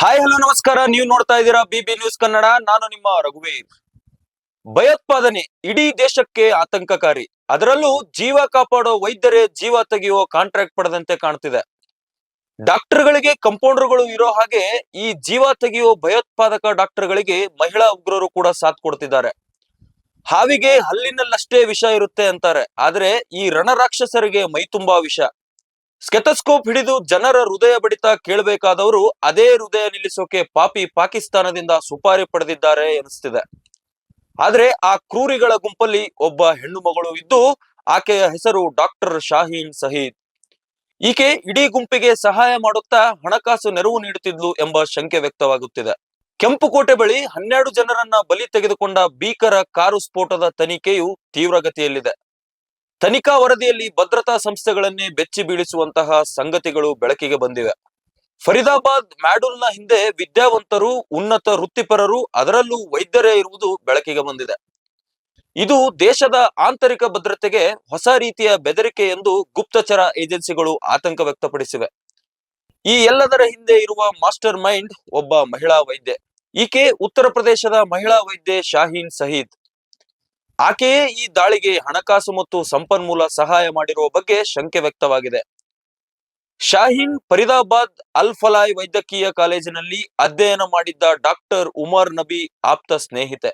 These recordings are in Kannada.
ಹಾಯ್ ಹಲೋ ನಮಸ್ಕಾರ. ನೀವು ನೋಡ್ತಾ ಇದ್ದೀರಾ ಬಿಬಿ ನ್ಯೂಸ್ ಕನ್ನಡ ನಾನು ನಿಮ್ಮ ರಘುವೀರ್. ಭಯೋತ್ಪಾದನೆ ಇಡೀ ದೇಶಕ್ಕೆ ಆತಂಕಕಾರಿ. ಅದರಲ್ಲೂ ಜೀವ ಕಾಪಾಡೋ ವೈದ್ಯರೇ ಜೀವ ತೆಗೆಯುವ ಕಾಂಟ್ರಾಕ್ಟ್ ಪಡೆದಂತೆ ಕಾಣ್ತಿದೆ. ಡಾಕ್ಟರ್ಗಳಿಗೆ ಕಂಪೌಂಡರ್ಗಳು ಇರೋ ಹಾಗೆ ಈ ಜೀವ ತೆಗೆಯುವ ಭಯೋತ್ಪಾದಕ ಡಾಕ್ಟರ್ಗಳಿಗೆ ಮಹಿಳಾ ಉಗ್ರರು ಕೂಡ ಸಾಥ್ ಕೊಡ್ತಿದ್ದಾರೆ. ಹಾವಿಗೆ ಹಲ್ಲಿನಲ್ಲಷ್ಟೇ ವಿಷ ಇರುತ್ತೆ ಅಂತಾರೆ. ಆದ್ರೆ ಈ ರಣರಾಕ್ಷಸರಿಗೆ ಮೈ ತುಂಬಾ ವಿಷ. ಸ್ಕೆತಸ್ಕೋಪ್ ಹಿಡಿದು ಜನರ ಹೃದಯ ಬಡಿತ ಕೇಳಬೇಕಾದವರು ಅದೇ ಹೃದಯ ನಿಲ್ಲಿಸೋಕೆ ಪಾಪಿ ಪಾಕಿಸ್ತಾನದಿಂದ ಸುಪಾರಿ ಪಡೆದಿದ್ದಾರೆ ಎನಿಸ್ತಿದೆ. ಆದ್ರೆ ಆ ಕ್ರೂರಿಗಳ ಗುಂಪಲ್ಲಿ ಒಬ್ಬ ಹೆಣ್ಣು ಮಗಳು ಇದ್ದು ಆಕೆಯ ಹೆಸರು ಡಾಕ್ಟರ್ ಶಾಹೀನ್ ಸಹೀದ್. ಈಕೆ ಇಡೀ ಗುಂಪಿಗೆ ಸಹಾಯ ಮಾಡುತ್ತಾ ಹಣಕಾಸು ನೆರವು ನೀಡುತ್ತಿದ್ಲು ಎಂಬ ಶಂಕೆ ವ್ಯಕ್ತವಾಗುತ್ತಿದೆ. ಕೆಂಪುಕೋಟೆ ಬಳಿ ಹನ್ನೆರಡು ಜನರನ್ನ ಬಲಿ ತೆಗೆದುಕೊಂಡ ಭೀಕರ ಕಾರು ಸ್ಫೋಟದ ತನಿಖೆಯು ತೀವ್ರಗತಿಯಲ್ಲಿದೆ. ತನಿಖಾ ವರದಿಯಲ್ಲಿ ಭದ್ರತಾ ಸಂಸ್ಥೆಗಳನ್ನೇ ಬೆಚ್ಚಿ ಬೀಳಿಸುವಂತಹ ಸಂಗತಿಗಳು ಬೆಳಕಿಗೆ ಬಂದಿವೆ. ಫರೀದಾಬಾದ್, ಮ್ಯಾಡುಲ್ನ ಹಿಂದೆ ವಿದ್ಯಾವಂತರು, ಉನ್ನತ ವೃತ್ತಿಪರರು, ಅದರಲ್ಲೂ ವೈದ್ಯರೇ ಇರುವುದು ಬೆಳಕಿಗೆ ಬಂದಿದೆ. ಇದು ದೇಶದ ಆಂತರಿಕ ಭದ್ರತೆಗೆ ಹೊಸ ರೀತಿಯ ಬೆದರಿಕೆ ಎಂದು ಗುಪ್ತಚರ ಏಜೆನ್ಸಿಗಳು ಆತಂಕ ವ್ಯಕ್ತಪಡಿಸಿವೆ. ಈ ಎಲ್ಲದರ ಹಿಂದೆ ಇರುವ ಮಾಸ್ಟರ್ ಮೈಂಡ್ ಒಬ್ಬ ಮಹಿಳಾ ವೈದ್ಯೆ. ಈಕೆ ಉತ್ತರ ಪ್ರದೇಶದ ಮಹಿಳಾ ವೈದ್ಯೆ ಶಾಹೀನ್ ಸಹೀದ್. ಆಕೆಯೇ ಈ ದಾಳಿಗೆ ಹಣಕಾಸು ಮತ್ತು ಸಂಪನ್ಮೂಲ ಸಹಾಯ ಮಾಡಿರುವ ಬಗ್ಗೆ ಶಂಕೆ ವ್ಯಕ್ತವಾಗಿದೆ. ಶಾಹೀನ್ ಫರೀದಾಬಾದ್ ಅಲ್ ಫಲಾಯ್ ವೈದ್ಯಕೀಯ ಕಾಲೇಜಿನಲ್ಲಿ ಅಧ್ಯಯನ ಮಾಡಿದ್ದ ಡಾಕ್ಟರ್ ಉಮರ್ ನಬಿ ಆಪ್ತ ಸ್ನೇಹಿತೆ.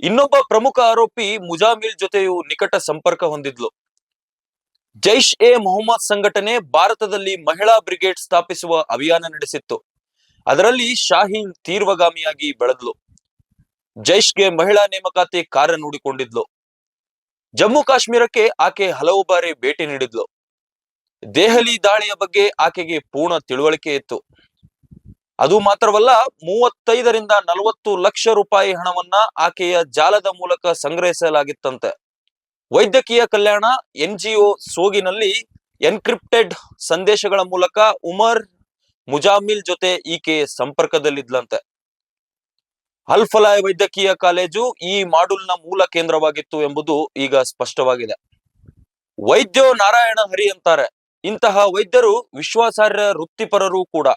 ಇನ್ನೊಬ್ಬ ಪ್ರಮುಖ ಆರೋಪಿ ಮುಜಾಮಿಲ್ ಜೊತೆಯೂ ನಿಕಟ ಸಂಪರ್ಕ ಹೊಂದಿದ್ಲು. ಜೈಷ್ ಎ ಮೊಹಮ್ಮದ್ ಸಂಘಟನೆ ಭಾರತದಲ್ಲಿ ಮಹಿಳಾ ಬ್ರಿಗೇಡ್ ಸ್ಥಾಪಿಸುವ ಅಭಿಯಾನ ನಡೆಸಿತ್ತು. ಅದರಲ್ಲಿ ಶಾಹೀನ್ ತೀರ್ವಗಾಮಿಯಾಗಿ ಬೆಳೆದ್ಲು. ಜೈಷ್ಗೆ ಮಹಿಳಾ ನೇಮಕಾತಿ ಕಾರ್ಯ ನೋಡಿಕೊಂಡಿದ್ಲು. ಜಮ್ಮು ಕಾಶ್ಮೀರಕ್ಕೆ ಆಕೆ ಹಲವು ಬಾರಿ ಭೇಟಿ ನೀಡಿದ್ಲು. ದೆಹಲಿ ದಾಳಿಯ ಬಗ್ಗೆ ಆಕೆಗೆ ಪೂರ್ಣ ತಿಳುವಳಿಕೆ ಇತ್ತು. ಅದು ಮಾತ್ರವಲ್ಲ, ಮೂವತ್ತೈದರಿಂದ ನಲವತ್ತು ಲಕ್ಷ ರೂಪಾಯಿ ಹಣವನ್ನ ಆಕೆಯ ಜಾಲದ ಮೂಲಕ ಸಂಗ್ರಹಿಸಲಾಗಿತ್ತಂತೆ. ವೈದ್ಯಕೀಯ ಕಲ್ಯಾಣ, ಎನ್ಜಿಒ ಸೋಗಿನಲ್ಲಿ ಎನ್ಕ್ರಿಪ್ಟೆಡ್ ಸಂದೇಶಗಳ ಮೂಲಕ ಉಮರ್ ಮುಜಾಮಿಲ್ ಜೊತೆ ಈಕೆ ಸಂಪರ್ಕದಲ್ಲಿದ್ಲಂತೆ. ಅಲ್ಫಲಾಯ್ ವೈದ್ಯಕೀಯ ಕಾಲೇಜು ಈ ಮಾಡ್ಯೂಲ್ನ ಮೂಲ ಕೇಂದ್ರವಾಗಿತ್ತು ಎಂಬುದು ಈಗ ಸ್ಪಷ್ಟವಾಗಿದೆ. ವೈದ್ಯೋ ನಾರಾಯಣ ಹರಿ ಅಂತಾರೆ. ಇಂತಹ ವೈದ್ಯರು ವಿಶ್ವಾಸಾರ್ಹ ವೃತ್ತಿಪರರು ಕೂಡ.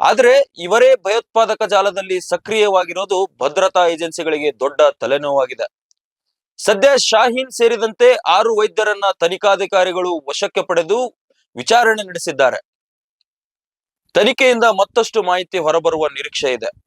ಆದ್ರೆ ಇವರೇ ಭಯೋತ್ಪಾದಕ ಜಾಲದಲ್ಲಿ ಸಕ್ರಿಯವಾಗಿರೋದು ಭದ್ರತಾ ಏಜೆನ್ಸಿಗಳಿಗೆ ದೊಡ್ಡ ತಲೆನೋವಾಗಿದೆ. ಸದ್ಯ ಶಾಹೀನ್ ಸೇರಿದಂತೆ ಆರು ವೈದ್ಯರನ್ನ ತನಿಖಾಧಿಕಾರಿಗಳು ವಶಕ್ಕೆ ಪಡೆದು ವಿಚಾರಣೆ ನಡೆಸಿದ್ದಾರೆ. ತನಿಖೆಯಿಂದ ಮತ್ತಷ್ಟು ಮಾಹಿತಿ ಹೊರಬರುವ ನಿರೀಕ್ಷೆ ಇದೆ.